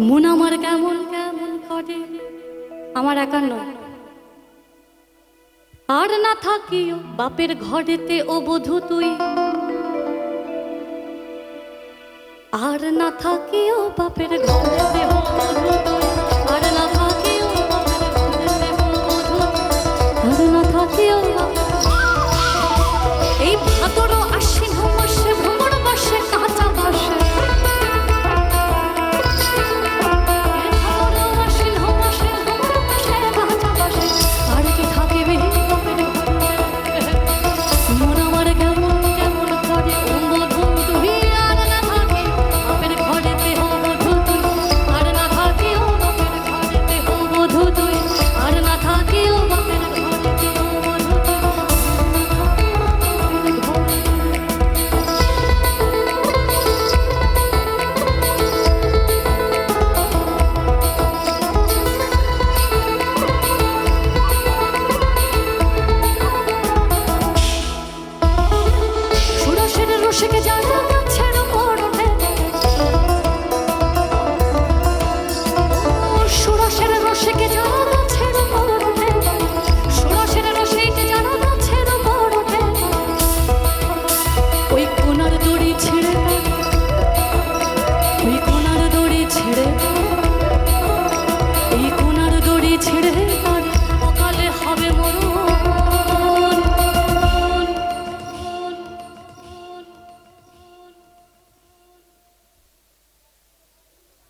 মন আমার কেমন কেমন করে? আমার একার নয়। আর না থাকিও বাপের ঘরেতে ও বধু তুই। আর না থাকিও বাপের ঘরেতে ও বধূ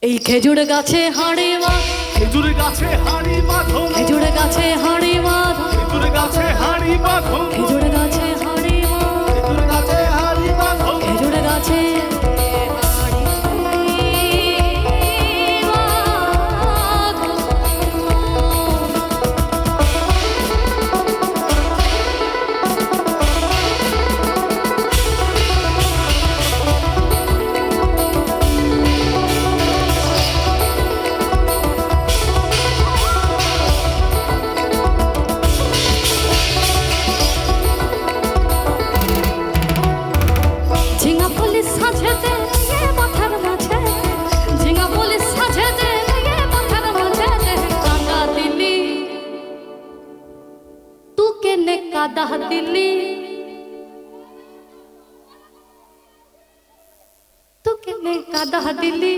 এই খেজুর গাছে হাড়ি মা খেজুর গাছে হাড়ি মা খেজুর গাছে হাড়ি পুলিশ সাজেতে এ মাঝে। ঝিঙা পুলিশ সাজেতে এ মাথার মাঝে। কাদা দিলি। তু কেনে কাদা দিলি। তু কেনে কাদা দিলি।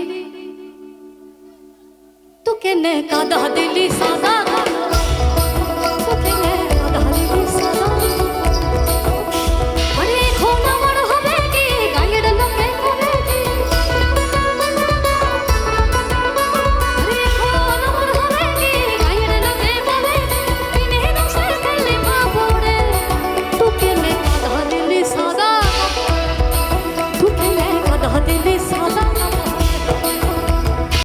তু কেনে কাদা দিলি, সাদা